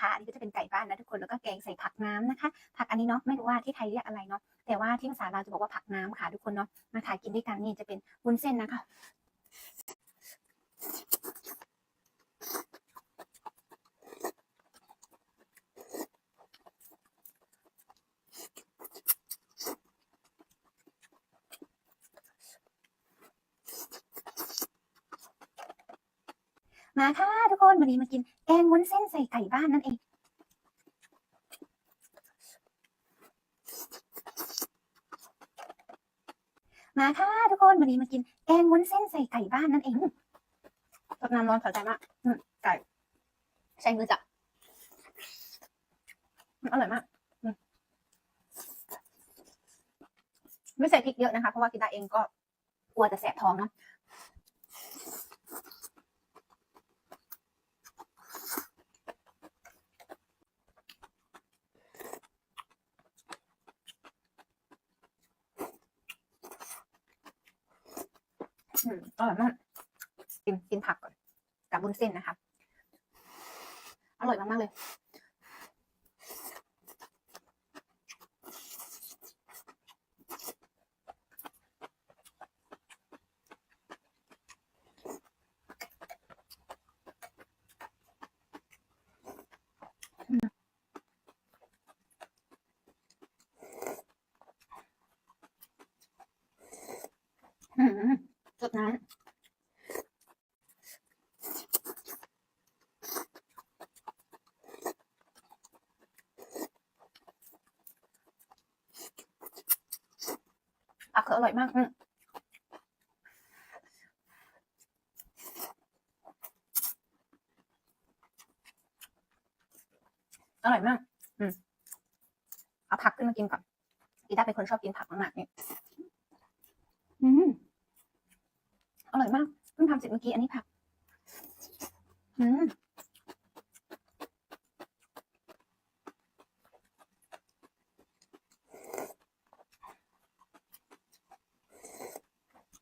คะอันนี้ก็จะเป็นไก่บ้านนะทุกคนแล้วก็แกงใส่ผักน้ำนะคะ ผักอันนี้เนาะไม่รู้ว่าที่ไทยเรียกอะไรเนาะแต่ว่าที่ภาษาเราจะบอกว่าผักน้ำค่ะทุกคนเนาะมาถ่ายกินด้วยกันนี่จะเป็นวุ้นเส้นนะคะ มาค่ะทุกคนวันนี้มากินแกงวุ้นเส้นใส่ไก่บ้านนั่นเอง มาค่ะทุกคนวันนี้มากินแกงวุ้นเส้นใส่ไก่บ้านนั่นเองสดน้ำร้อนสะใจมากอืมไก่ใช้มือจับอร่อยมากไม่ใส่พริกเยอะนะคะ เพราะว่ากินได้เองก็กลัวจะแสบท้องเนาะ อืมอร่อยมากกินกินผักก่อนกับบุญเส้นนะคะ อร่อยมากๆเลย อืมสดน้ำผักคืออ ร่อยมากอืมอร่อยมาก อืม เอาผักขึ้นมากินก่อนอีด้าเป็นคนชอบกินผักมากๆนี่อืม อร่อยมาก เพิ่งทำเสร็จเมื่อกี้ อันนี้ผัก อืม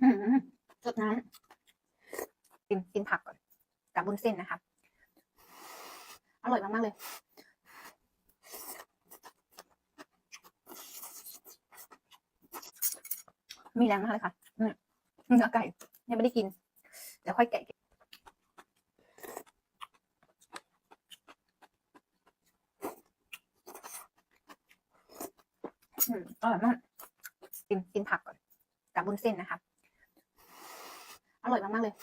อืมสดน้ำ กินกินผักก่อนกับบุญเส้นนะคะ อร่อยมาก ๆ เลย มีแรงมากเลยค่ะเนื้อไก่ยังไม่ได้กิน เดี๋ยวค่อยแกะกินอืมอร่อยมากกินกินผักก่อนกับบุญเส้นนะคะ อร่อยมาก ๆ เลย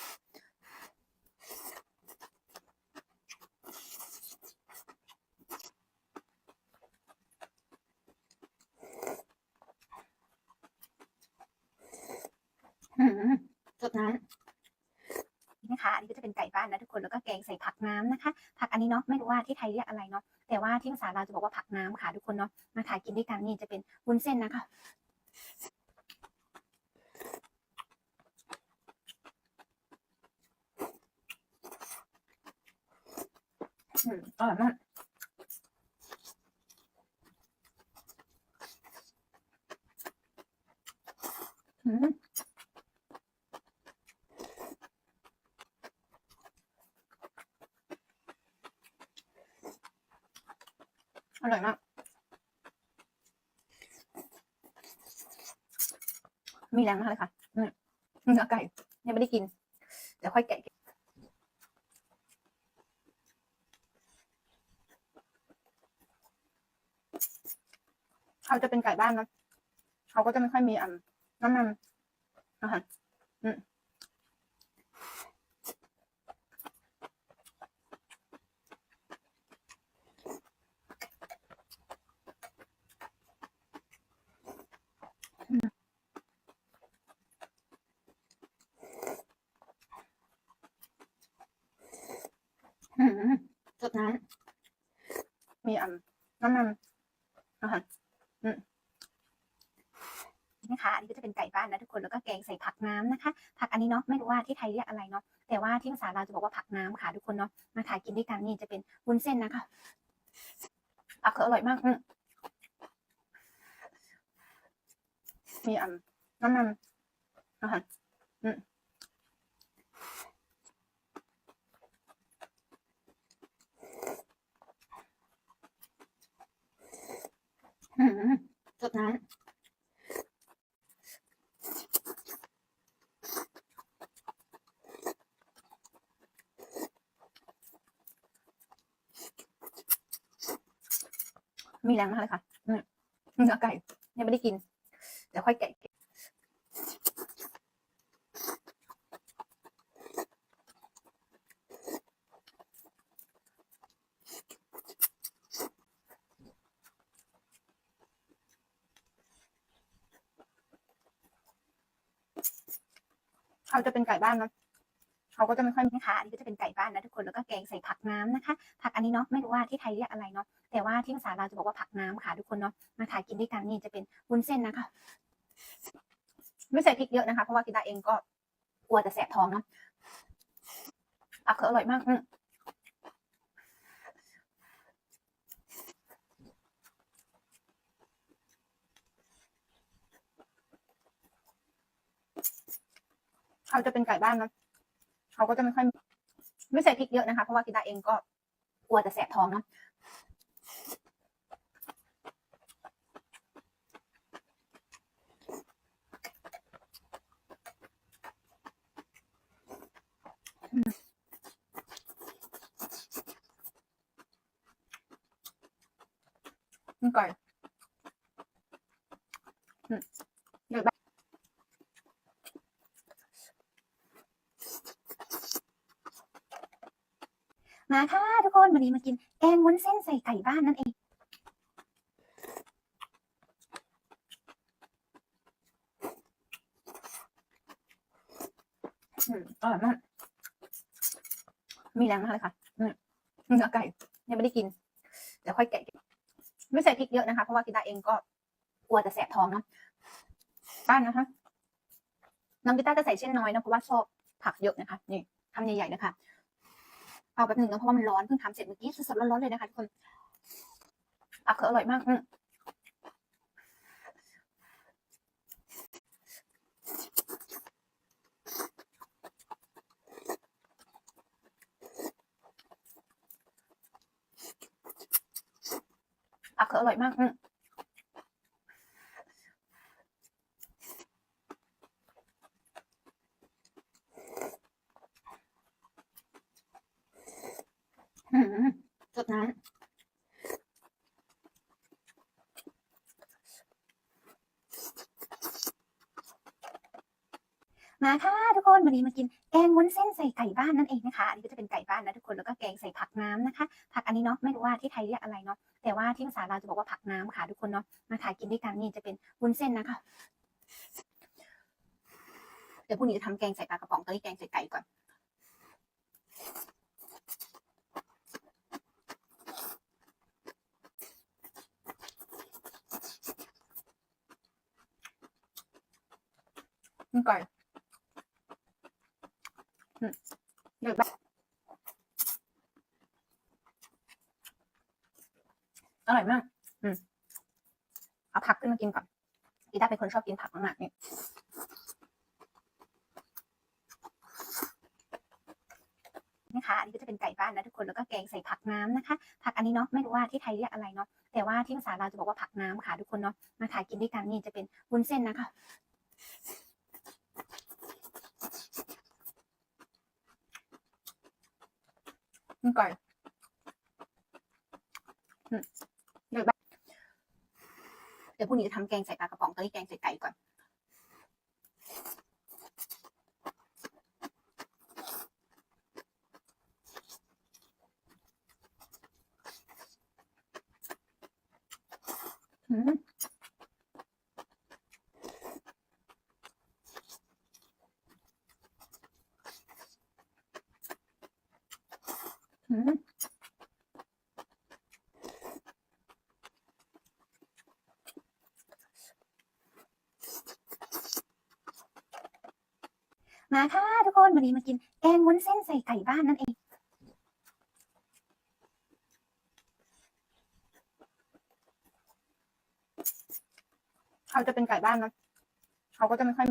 อืมส ดน้นี่นะคะอันนี้ก็จะเป็นไก่บ้านนะทุกคนแล้วก็แกงใส่ผักน้ำนะคะ ผักอันนี้เนาะไม่รู้ว่าที่ไทยเรียกอะไรเนาะแต่ว่าที่ภาษาเราจะบอกว่าผักน้ำค่ะทุกคนเนาะมาถ่ายกินด้วยกันนี่จะเป็นวุ้นเส้นนะคะอืมอร่อยมากอืม ร่อยมาก มีแรงมากเลยค่ะเนื้อไก่ยังไม่ได้กิน เดี๋ยวค่อยแกะเขาจะเป็นไก่บ้านนะ เขาก็จะไม่ค่อยมีอ่าน้ำมันนะคะอืมอืมส ดน้ำมีอ่าน้ำมันนะคะอืมนะคะอันนี้ก็จะเป็นไก่บ้านนะทุกคนแล้วก็แกงใส่ผักน้ำนะคะ ผักอันนี้เนาะไม่รู้ว่าที่ไทยเรียกอะไรเนาะแต่ว่าที่ภาษาเราวจะบอกว่าผักน้ำค่ะทุกคนเนาะมาถ่ายกินด้วยกันนี่จะเป็นวุ้นเส้นนะคะผักคืออร่อยมากอืมมีอ่าน้ำมันนะคะอืม มีแรงมากเลยค่ะเนื้อไก่ยังไม่ได้กินเดี๋ยวค่อยแกะเขาจะเป็นไก่บ้านนะเขาก็จะไม่ค่อยมีค่ะอันนี้ก็จะเป็นไก่บ้านนะทุกคน แล้วก็แกงใส่ผักน้ำนะคะ ผักอันนี้เนาะ ไม่รู้ว่าที่ไทยเรียกอะไรเนาะ แต่ว่าที่ภาษาเราจะบอกว่าผักน้ำค่ะทุกคนเนาะมาถ่ายกินด้วยกันนี่จะเป็นวุ้นเส้นนะคะ ไม่ใส่พริกเยอะนะคะ เพราะว่ากินได้เองก็กลัวจะแสบท้องเนาะผักคืออร่อยมากเขาจะเป็นไก่บ้านนะเขาก็จะไม่ค่อยไม่ใส่พริกเยอะนะคะ เพราะว่ากินได้เองก็กลัวจะแสบท้องเนาะ ก่อนอืมเดี๋ยวแบมาค่ะทุกคนวันนี้มากินแกงวุ้นเส้นใส่ไก่บ้านนั่นเองอืมอร่อยมากมีแรงมากเลยค่ะ อืมเนื้อไก่ยังไม่ได้กิน เดี๋ยวค่อยแกะ ไม่ใส่พริกเยอะนะคะ เพราะว่ากินได้เองก็กลัวจะแสบท้องเนาะบ้านนะคะ น้องกีต้าจะใส่เช่นน้อยนะเพราะว่าชอบผักเยอะนะคะ นี่ทำใหญ่ๆนะคะ เอาแบบหนึ่งนะเพราะว่ามันร้อนเพิ่งทำเสร็จเมื่อกี้สดๆร้อนๆเลยนะคะทุกคนผักคืออร่อยมากอืมผั กคืออร่อยมากอืมอืมสดน้ำมาค่ะทุกค นวันนี้มากินแกงวุ้นเส้นใส่ไก่บ้านนั่นเองนะคะอันนี้ก็จะเป็นไก่บ้านนะทุกคนแล้วก็แกงใส่ผักน้ำนะคะ ผักอันนี้เนาะไม่รู้ว่าที่ไทยเรียกอะไรเนาะแต่ว่าที่ภาษาเราวจะบอกว่าผักน้ำค่ะทุกคนเนาะมาถ่ายกินด้วยกันนี่จะเป็นวุ้นเส้นนะคะเดี๋ยวพรุ่งนี้จะทำแกงใส่ปลากระป๋องตอนนี้แกงใส่ไก่ก่อนนี่ก่อนอืม เดี๋ยวแบบอร่อยมาก อืม เอาผักขึ้นมากินก่อนกีต้าเป็นคนชอบกินผักมากๆนี่นะคะอันนี้ก็จะเป็นไก่บ้านนะทุกคนแล้วก็แกงใส่ผักน้ำนะคะ ผักอันนี้เนาะไม่รู้ว่าที่ไทยเรียกอะไรเนาะแต่ว่าที่ภาษาเราวจะบอกว่าผักน้ำค่ะทุกคนเนาะมาถ่ายกินด้วยกันนี่จะเป็นวุ้นเส้นนะคะ นี่ก่อนเดี๋ยวเดี๋ยวพรุ่งนี้จะทำแกงใส่ปลากระป๋องตอนนี้แกงใส่ไก่ก่อน มาค่ะทุกคนวันนี้มากินแกงวุ้นเส้นใส่ไก่บ้านนั่นเองเขาจะเป็นไก่บ้านนะเขาก็จะไม่ค่อย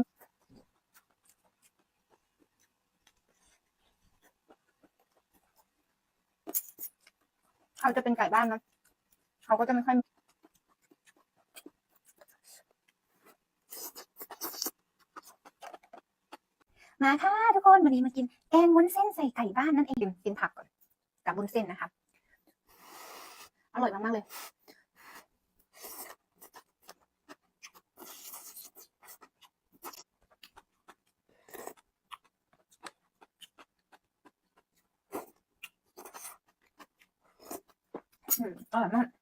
เขาจะเป็นไก่บ้านนะเขาก็จะไม่ค่อย นวันนี้มากินแกงวุ้นเส้นใส่ไก่บ้านนั่นเองกินผักก่อนกับวุ้นเส้นนะคะ อร่อยมากๆเลยอร่อยมาก